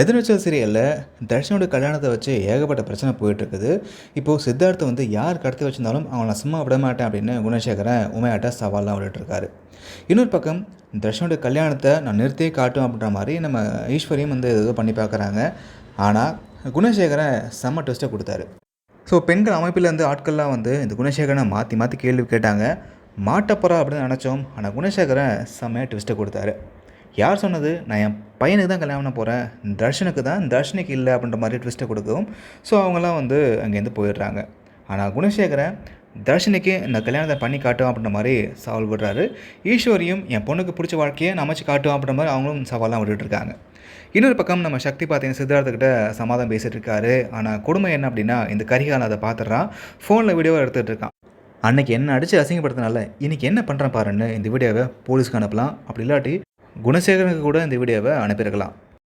எதிர்நீச்சல் சீரியலில் தர்ஷனோட கல்யாணத்தை வச்சு ஏகப்பட்ட பிரச்சனை போயிட்டுருக்குது. இப்போது சித்தார்த்தை வந்து யார் கடத்தி வச்சிருந்தாலும் அவங்கள நான் சும்மா விட மாட்டேன் அப்படின்னு குணசேகரன் உமையாட்ட சவால்லாம் விளையாட்டுருக்காரு இன்னொரு பக்கம் தர்ஷனோட கல்யாணத்தை நான் நிறுத்தியே காட்டும் அப்படின்ற மாதிரி நம்ம ஈஸ்வரியும் வந்து ஏதோ பண்ணி பார்க்குறாங்க. ஆனால் குணசேகரன் செம்ம ட்விஸ்ட்டை கொடுத்தாரு. ஸோ பெண்கள் அமைப்பிலேருந்து ஆட்கள்லாம் வந்து இந்த குணசேகரனை மாற்றி மாற்றி கேள்வி கேட்டாங்க. மாட்டப்போகிறா அப்படின்னு நினச்சோம். ஆனால் குணசேகரன் செம்மையாக ட்விஸ்ட்டை கொடுத்தாரு. யார் சொன்னது? நான் என் பையனுக்கு தான் கல்யாணம் பண்ண போகிறேன் தர்ஷனுக்கு தான். தர்ஷனுக்கு இல்லை அப்படின்ற மாதிரி ட்விஸ்ட்டை கொடுக்கவும் ஸோ அவங்களாம் வந்து அங்கேருந்து போயிடுறாங்க. ஆனால் குணசேகரன் தர்ஷனுக்கு இந்த கல்யாணத்தை பண்ணி காட்டும் அப்படின்ற மாதிரி சவால் விடுறாரு. ஈஸ்வரியும் என் பொண்ணுக்கு பிடிச்ச வாழ்க்கையை நான் அமைச்சு காட்டும் அப்படின்ற மாதிரி அவங்களும் சவாலாம் விட்டுட்டு இருக்காங்க. இன்னொரு பக்கம் நம்ம சக்தி பார்த்தீங்கன்னா சித்தார்த்துக்கிட்ட சமாதானம் பேசிகிட்டு இருக்காரு. ஆனால் கொடுமை என்ன அப்படின்னா இந்த கரிகாலன் அதை பார்த்துட்றான் ஃபோனில் வீடியோவை எடுத்துகிட்டு இருக்கான். அன்னைக்கு என்ன அடித்து அசிங்கப்படுத்தினால இன்றைக்கி என்ன பண்ணுறேன் பாருன்னு இந்த வீடியோவை போலீஸ்க்கு அனுப்பலாம். அப்படி இல்லாட்டி குணசேகரனுக்கு கூட இந்த வீடியோவை அனுப்பியிருக்கலாம்.